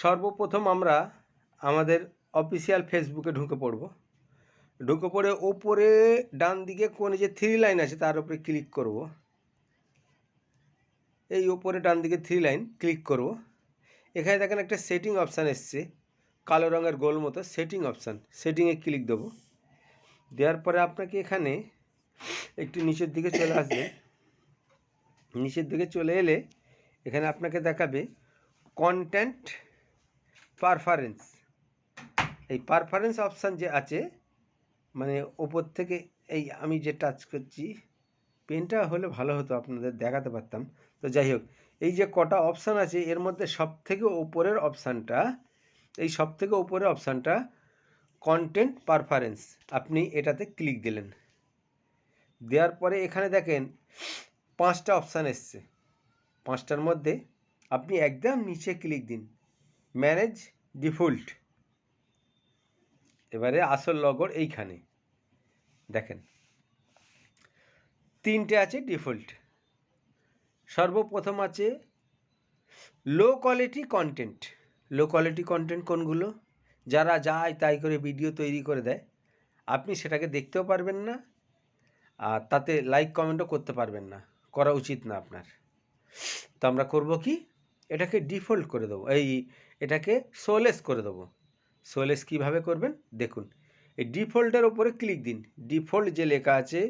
সর্বপ্রথম আমরা আমাদের অফিসিয়াল ফেসবুকে ঢুকে পড়ব। ঢুকে পড়ে ওপরে ডান দিকে কোণে যে থ্রি লাইন আছে, তার উপরে ক্লিক করব। এই ওপরে ডান দিকে থ্রি লাইন ক্লিক করব। এখানে দেখেন একটা সেটিং অপশান এসছে, কালো রঙের গোল মতো সেটিং অপশান সেটিংয়ে ক্লিক দেবো। দেওয়ার পরে আপনাকে এখানে একটু নিচের দিকে চলে আসবে। নিচের দিকে চলে এলে এখানে আপনাকে দেখাবে কন্টেন্ট পারফারেন্স এই পারফারেন্স অপশান যে আছে মানে ওপর থেকে এই আমি যে টাচ করছি পেনটা হলে ভালো হতো, আপনাদের দেখাতে পারতাম। তো যাই হোক, এই যে কটা অপশান আছে, এর মধ্যে সব থেকে ওপরের অপশানটা এই সব থেকে ওপরের অপশানটা কন্টেন্ট পারফারেন্স আপনি এটাতে ক্লিক দিলেন। দেওয়ার পরে এখানে দেখেন, পাঁচটা অপশান এসছে। পাঁচটার মধ্যে আপনি একদম নিচে ক্লিক দিন। ম্যানেজ ডিফল্ট এবারে আসল লগর এইখানে। দেখেন। তিনটে আছে ডিফল্ট সর্বপ্রথম আছে low quality content low quality content কোনগুলো? যারা যায় তাই করে ভিডিও তৈরি করে দেয়। আপনি সেটাকে দেখতেও পারবেন না, আর তাতে লাইক কমেন্টও করতে পারবেন না। করা উচিত না আপনার। তো আমরা করব কি? এটাকে ডিফল্ট করে দেবো। এই এটাকে সোলেস করে দেবো। সোলেস কীভাবে করবেন? দেখুন, এই ডিফল্টের ওপরে ক্লিক দিন। ডিফল্ট যে লেখা আছে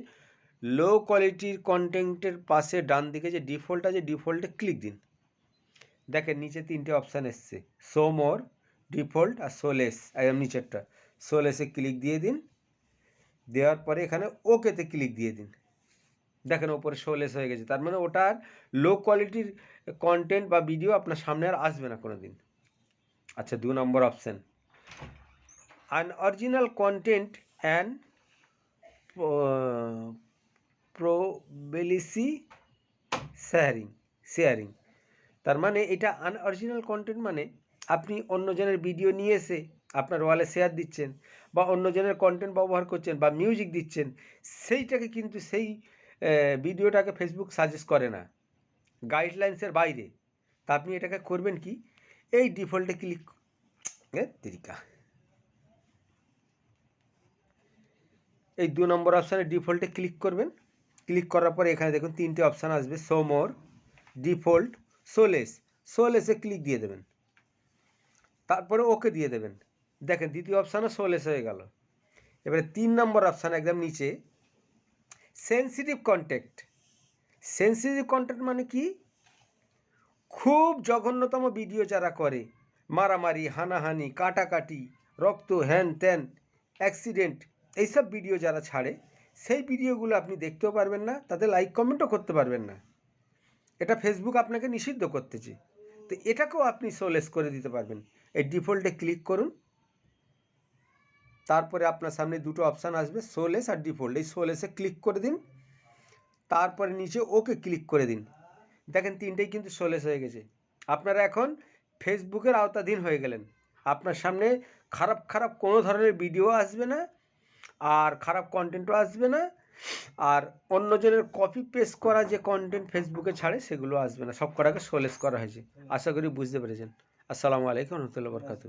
লো কোয়ালিটির কন্টেন্টের পাশে ডান দিকে যে ডিফল্ট আছে, ডিফল্টে ক্লিক দিন। দেখেন, নিচে তিনটে অপশান এসছে। সো মোর ডিফল্ট আর সোলেস একদম নিচেরটা। সোলেসে ক্লিক দিয়ে দিন। দেওয়ার পরে এখানে ওকেতে ক্লিক দিয়ে দিন। দেখেন, ওপরে শোলেস হয়ে গেছে। তার মানে ওটার লো কোয়ালিটির কন্টেন্ট বা ভিডিও আপনার সামনে আর আসবে না কোনো দিন আচ্ছা দু নম্বর অপশান আনঅরিজিনাল কন্টেন্ট অ্যান্ড প্রোবেলিসি শেয়ারিং শেয়ারিং তার মানে এটা আনঅরিজিনাল কন্টেন্ট মানে আপনি অন্যজনের ভিডিও নিয়ে এসে আপনার ওয়ালে শেয়ার দিচ্ছেন বা অন্যজনের কন্টেন্ট ব্যবহার করছেন বা মিউজিক দিচ্ছেন, সেইটাকে কিন্তু সেই ভিডিওটাকে ফেসবুক সাজেস্ট করে না। গাইডলাইন্সের বাইরে। তা আপনি এটাকে করবেন কি? এই ডিফল্টে ক্লিক তিরিকা। এই দু নম্বর অপশানে ডিফল্টে ক্লিক করবেন। ক্লিক করার পরে এখানে দেখুন তিনটে অপশান আসবে show more default show less সোলেসে click দিয়ে দেবেন। তারপরে ওকে দিয়ে দেবেন। দেখেন দ্বিতীয় অপশানও সোলেস হয়ে গেল। এবারে তিন নম্বর অপশান একদম নিচে, সেন্সিটিভ কন্ট্যাক্ট সেন্সিটিভ কন্ট্যাক্ট মানে কি? খুব জঘন্যতম ভিডিও যারা করে, মারামারি, হানাহানি, কাটাকাটি, রক্ত, হ্যান ত্যান অ্যাক্সিডেন্ট এইসব ভিডিও যারা ছাড়ে, সেই ভিডিওগুলো আপনি দেখতেও পারবেন না তাতে লাইক কমেন্টও করতে পারবেন না। এটা ফেসবুক আপনাকে নিষিদ্ধ করতেছে। তো এটাকেও আপনি সোলেস করে দিতে পারবেন। এই ডিফল্টে ক্লিক করুন। তারপরে আপনার সামনে দুটো অপশান আসবে সোলেস আর ডিফল্ট এই সোলেসে ক্লিক করে দিন। তারপরে নিচে ওকে ক্লিক করে দিন। দেখেন তিনটেই কিন্তু সোলেস হয়ে গেছে। আপনারা এখন ফেসবুকের আওতাধীন হয়ে গেলেন। আপনার সামনে খারাপ খারাপ কোনো ধরনের ভিডিও আসবে না আর খারাপ কন্টেন্টও আসবে না আর অন্যজনের কপি পেস্ট করা যে কন্টেন্ট ফেসবুকে ছাড়ে সেগুলো আসবে না। সব কটাকে সোলেস করা হয়েছে। আশা করি বুঝতে পেরেছেন। আসসালামু আলাইকুম রহমতুল্লাহ বরকাতু